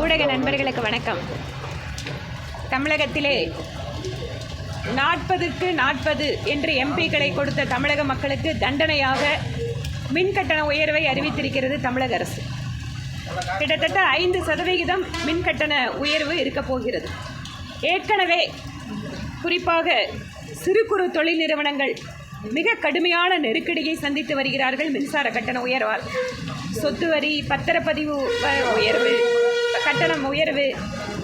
ஊடக நண்பர்களுக்கு வணக்கம். தமிழகத்திலே நாற்பதுக்கு நாற்பது என்று எம்பிக்களை கொடுத்த தமிழக மக்களுக்கு தண்டனையாக மின் கட்டண உயர்வை அறிவித்திருக்கிறது தமிழக அரசு. கிட்டத்தட்ட ஐந்து சதவிகிதம் மின் கட்டண உயர்வு இருக்கப் போகிறது. ஏற்கனவே குறிப்பாக சிறு குறு தொழில் நிறுவனங்கள் மிக கடுமையான நெருக்கடியை சந்தித்து வருகிறார்கள் மின்சார கட்டண உயர்வால். சொத்து வரி பத்திரப்பதிவு உயர்வு கட்டணம் உயர்வு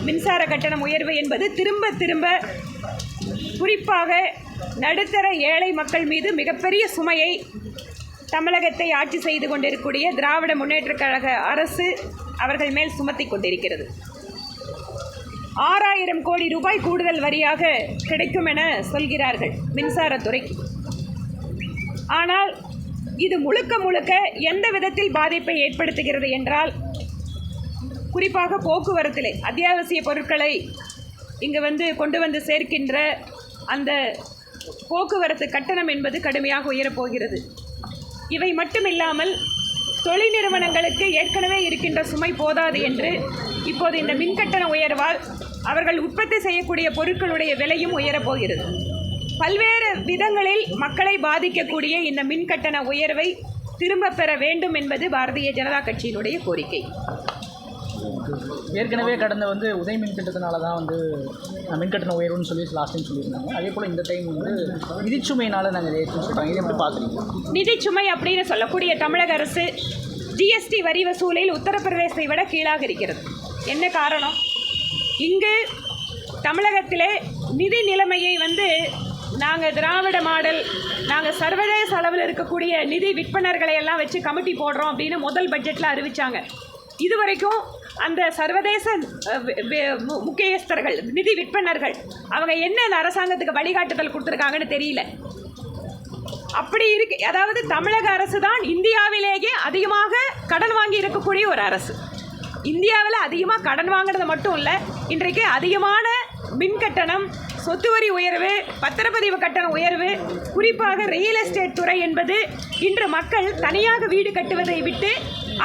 மின்சார கட்டணம் உயர்வு என்பது திரும்ப திரும்ப குறிப்பாக நடுத்தர ஏழை மக்கள் மீது மிகப்பெரிய சுமையை தமிழகத்தை ஆட்சி செய்து கொண்டிருக்கக்கூடிய திராவிட முன்னேற்றக் கழக அரசு அவர்கள் மேல் சுமத்தி கொண்டிருக்கிறது. ஆறாயிரம் கோடி ரூபாய் கூடுதல் வரியாக கிடைக்கும் என சொல்கிறார்கள் மின்சாரத்துறைக்கு ஆனால் இது முழுக்க முழுக்க எந்த விதத்தில் பாதிப்பை ஏற்படுத்துகிறது என்றால் குறிப்பாக போக்குவரத்திலே அத்தியாவசிய பொருட்களை இங்கே வந்து கொண்டு வந்து சேர்க்கின்ற அந்த போக்குவரத்து கட்டணம் என்பது கடுமையாக உயரப்போகிறது. இவை மட்டுமில்லாமல் தொழில் நிறுவனங்களுக்கு ஏற்கனவே இருக்கின்ற சுமை போதாது என்று இப்போது இந்த மின்கட்டண உயர்வால் அவர்கள் உற்பத்தி செய்யக்கூடிய பொருட்களுடைய விலையும் உயரப்போகிறது. பல்வேறு விதங்களில் மக்களை பாதிக்கக்கூடிய இந்த மின்கட்டண உயர்வை திரும்பப் பெற வேண்டும் என்பது பாரதிய ஜனதா கட்சியினுடைய கோரிக்கை. ஏற்கனவே கடந்த வந்து உதய மின் திட்டத்தினால தான் வந்து மின்கட்டண உயர்வுன்னு சொல்லி லாஸ்ட் டைம் சொல்லியிருந்தாங்க. அதே போல் இந்த டைம் வந்து நிதிச்சுமையினால நாங்கள் ஏற்றுன்னு சொல்கிறாங்க இதை எப்படி பார்க்குறீங்க நிதிச்சுமை அப்படின்னு சொல்லக்கூடிய தமிழக அரசு ஜிஎஸ்டி வரி வசூலில் உத்தரப்பிரதேசத்தை விட கீழாக இருக்கிறது. என்ன காரணம்? இங்கு தமிழகத்திலே நிதி நிலைமையை வந்து நாங்கள் திராவிட மாடல் நாங்கள் சர்வதேச அளவில் இருக்கக்கூடிய நிதி விற்பனர்களை எல்லாம் வச்சு கமிட்டி போடுறோம் அப்படின்னு முதல் பட்ஜெட்டில் அறிவிச்சாங்க. இதுவரைக்கும் அந்த சர்வதேச மு- முக்கியஸ்தர்கள் நிதி விற்பனர்கள் அவங்க என்ன இந்த அரசாங்கத்துக்கு வழிகாட்டுதல் கொடுத்துருக்காங்கன்னு தெரியல. அப்படி இருக்கு அதாவது தமிழக அரசு தான் இந்தியாவிலேயே அதிகமாக கடன் வாங்கி இருக்கக்கூடிய ஒரு அரசு. இந்தியாவில் அதிகமாக கடன் வாங்குறது மட்டும் இல்லை இன்றைக்கு அதிகமான மின் கட்டணம் சொத்து வரி உயர்வு பத்திரப்பதிவு கட்டண உயர்வு குறிப்பாக ரியல் எஸ்டேட் துறை என்பது இன்று மக்கள் தனியாக வீடு கட்டுவதை விட்டு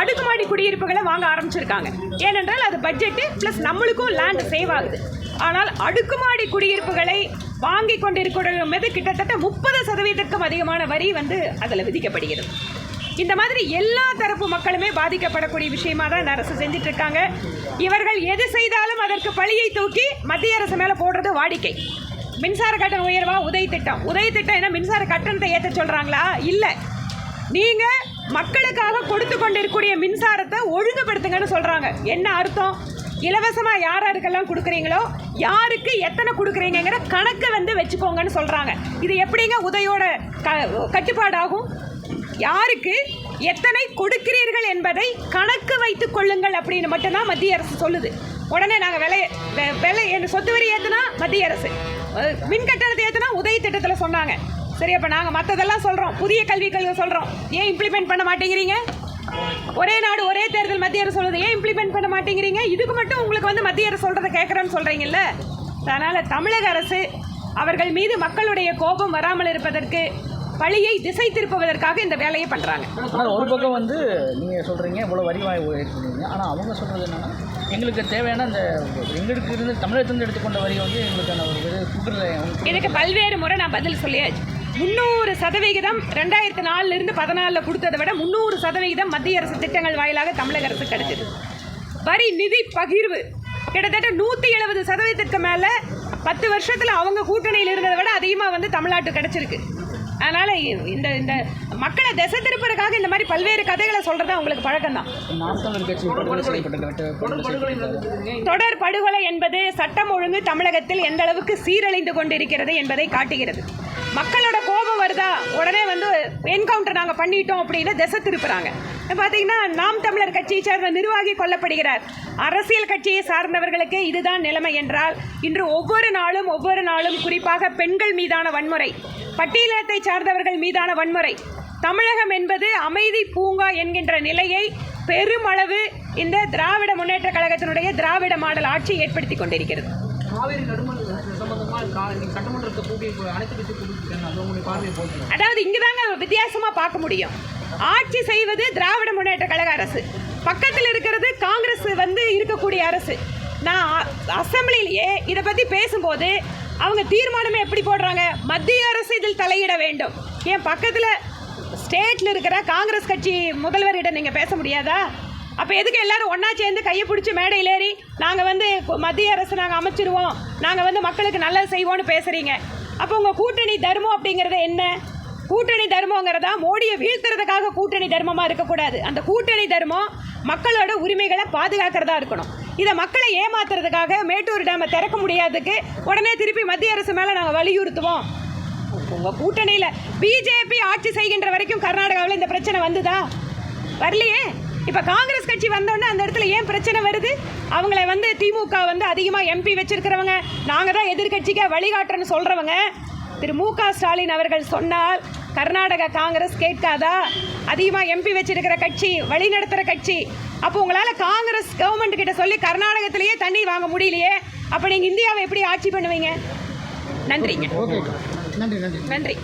அடுக்குமாடி குடியிருப்புகளை வாங்க ஆரம்பிச்சிருக்காங்க. ஏனென்றால் அது பட்ஜெட்டு ப்ளஸ் நம்மளுக்கும் லேண்ட் சேவ் ஆகுது. ஆனால் அடுக்குமாடி குடியிருப்புகளை வாங்கி கொண்டிருக்கிற மீது கிட்டத்தட்ட முப்பது சதவீதத்திற்கும் அதிகமான வரி வந்து அதில் விதிக்கப்படுகிறது. இந்த மாதிரி எல்லா தரப்பு மக்களுமே பாதிக்கப்படக்கூடிய விஷயமா தான் இந்த அரசு செஞ்சுட்டு இருக்காங்க இவர்கள் எது செய்தாலும் அதற்கு பழியை தூக்கி மத்திய அரசு மேலே போடுறது வாடிக்கை. மின்சார கட்டண உயர்வா? உதய் திட்டம். உதய் திட்டம் என்ன? மின்சார கட்டணத்தை ஏற்ற சொல்கிறாங்களா இல்லை. நீங்கள் மக்களுக்காக கொடுத்து கொண்டிருக்கக்கூடிய மின்சாரத்தை ஒழுங்குபடுத்துங்கன்னு சொல்கிறாங்க என்ன அர்த்தம்? இலவசமாக யார் யாருக்கெல்லாம் கொடுக்குறீங்களோ யாருக்கு எத்தனை கொடுக்குறீங்கிற கணக்கை வந்து வச்சுக்கோங்கன்னு சொல்கிறாங்க இது எப்படிங்க உதயோட க கட்டுப்பாடாகும்? யாருக்கு எத்தனை கொடுக்கிறீர்கள் என்பதை கணக்கு வைத்துக் கொள்ளுங்கள் அப்படின்னு மட்டும்தான் மத்திய அரசு சொல்லுது. உடனே நாங்கள் விலை விலை என்ன சொத்து வரி ஏற்றுனா மத்திய அரசு. மின் கட்டணத்தை ஏற்றுனா உதவி திட்டத்தில் சொன்னாங்க. சரி அப்போ நாங்கள் மற்றதெல்லாம் சொல்கிறோம் புதிய கல்விக் கொள்கை சொல்கிறோம் ஏன் இம்ப்ளிமெண்ட் பண்ண மாட்டேங்கிறீங்க? ஒரே நாடு ஒரே தேர்தல் மத்திய அரசு சொல்லுது. ஏன் இம்ப்ளிமெண்ட் பண்ண மாட்டேங்கிறீங்க? இதுக்கு மட்டும் உங்களுக்கு வந்து மத்திய அரசு சொல்கிறத கேட்குறேன்னு சொல்கிறீங்கல்ல அதனால் தமிழக அரசு அவர்கள் மீது மக்களுடைய கோபம் வராமல் இருப்பதற்கு பழியை திசை திருப்புவதற்காக இந்த வேலையை பண்ணுறாங்க ஆனால் ஒரு பக்கம் வந்து நீங்கள் சொல்கிறீங்க இவ்வளோ வரி வாய் உயர்த்துறீங்க ஆனால் அவங்க சொல்கிறது என்னென்னா எங்களுக்கு தேவையான அந்த எங்களுக்கு இருந்து தமிழகத்திலிருந்து எடுத்துக்கொண்ட வரி வந்து எங்களுக்கான ஒரு இது கொடுக்குறது இதுக்கு பல்வேறு முறை நான் பதில் சொல்லியாச்சு. முந்நூறு சதவிகிதம் ரெண்டாயிரத்தி நாலுல இருந்து பதினாலில் கொடுத்ததை விட முந்நூறு சதவிகிதம் மத்திய அரசு திட்டங்கள் வாயிலாக தமிழக அரசு கிடைச்சது வரி நிதி பகிர்வு. கிட்டத்தட்ட நூற்றி எழுபது சதவீதத்துக்கு மேலே பத்து வருஷத்தில் அவங்க கூட்டணியில் இருந்ததை விட அதிகமாக வந்து தமிழ்நாட்டு கிடைச்சிருக்கு. அதனால் இந்த இந்த மக்களை திசை திருப்பறதுக்காக இந்த மாதிரி பல்வேறு கதைகளை சொல்கிறது அவங்களுக்கு பழக்கம்தான். தான் தொடர் படுகொலை என்பது சட்டம் ஒழுங்கு தமிழகத்தில் எந்த அளவுக்கு சீரழிந்து கொண்டிருக்கிறது என்பதை காட்டுகிறது. மக்களோட கோபம் வருதா? உடனே வந்து என்கவுண்டர் நாங்கள் பண்ணிட்டோம் அப்படின்னு திசை திருப்புறாங்க. பார்த்தீங்கன்னா நாம் தமிழர் கட்சியை சார்ந்த நிர்வாகி கொல்லப்படுகிறார். அரசியல் கட்சியை சார்ந்தவர்களுக்கு இதுதான் நிலைமை என்றால் இன்று ஒவ்வொரு நாளும் ஒவ்வொரு நாளும் குறிப்பாக பெண்கள் மீதான வன்முறை பட்டியலத்தை சார்ந்தவர்கள் மீதான வன்முறை. தமிழகம் என்பது அமைதி பூங்கா என்கின்ற நிலையை பெருமளவு இந்த திராவிட முன்னேற்ற கழகத்தினுடைய திராவிட மாடல் ஆட்சி ஏற்படுத்தி கொண்டிருக்கிறது. காவேரி நடுமண் சம்பந்தமாக சட்டமன்றத்தை கூட்டி அனைத்து கட்சி கூட்டிருக்காங்க அது உங்களுடைய பார்வையை போட்டு அதாவது இங்கே தாங்க வித்தியாசமாக பார்க்க முடியும். ஆட்சி செய்வது திராவிட முன்னேற்ற கழக அரசு. பக்கத்தில் இருக்கிறது காங்கிரஸ் வந்து இருக்கக்கூடிய அரசு. நான் அ- இதை பற்றி பேசும்போது அவங்க தீர்மானமே எப்படி போடுறாங்க? மத்திய அரசு இதில் தலையிட வேண்டும். ஏன் பக்கத்தில் ஸ்டேட்டில் இருக்கிற காங்கிரஸ் கட்சி முதல்வரிடம் நீங்கள் பேச முடியாதா? அப்போ எதுக்கு எல்லாரும் ஒன்றா சேர்ந்து கையை பிடிச்சி மேடையில் ஏறி நாங்கள் வந்து மத்திய அரசு நாங்கள் அமைச்சிருவோம் நாங்கள் வந்து மக்களுக்கு நல்லது செய்வோம்னு பேசுகிறீங்க அப்போ உங்கள் கூட்டணி தர்மம் அப்படிங்கிறது என்ன? கூட்டணி தர்மங்கிறதா மோடியை வீழ்த்துறதுக்காக கூட்டணி தர்மமாக இருக்கக்கூடாது. அந்த கூட்டணி தர்மம் மக்களோட உரிமைகளை பாதுகாக்கிறதா இருக்கணும். இதை மக்களை ஏமாத்துறதுக்காக மேட்டூர் டேமை திறக்க முடியாததுக்கு உடனே திருப்பி மத்திய அரசு மேலே நாங்கள் வலியுறுத்துவோம். உங்கள் கூட்டணியில் பிஜேபி ஆட்சி செய்கின்ற வரைக்கும் கர்நாடகாவில் இந்த பிரச்சனை வந்துதா? வரலையே? இப்போ காங்கிரஸ் கட்சி வந்தோடனே அந்த இடத்துல ஏன் பிரச்சனை வருது? அவங்கள வந்து திமுக வந்து அதிகமாக எம்பி வச்சிருக்கிறவங்க நாங்கள் தான் எதிர்கட்சிக்கு வழிகாட்டுறோன்னு சொல்கிறவங்க திரு மு க ஸ்டாலின் அவர்கள் சொன்னால் கர்நாடக காங்கிரஸ் கேட்காதா? அதிகமாக எம்பி வச்சிருக்கிற கட்சி வழி நடத்துகிற கட்சி. அப்போ உங்களால் காங்கிரஸ் கவர்மெண்ட் கிட்ட சொல்லி கர்நாடகத்திலேயே தண்ணி வாங்க முடியலையே. அப்போ நீங்கள் இந்தியாவை எப்படி ஆட்சி பண்ணுவீங்க? நன்றிங்க ஓகே நன்றி நன்றி. நன்றி.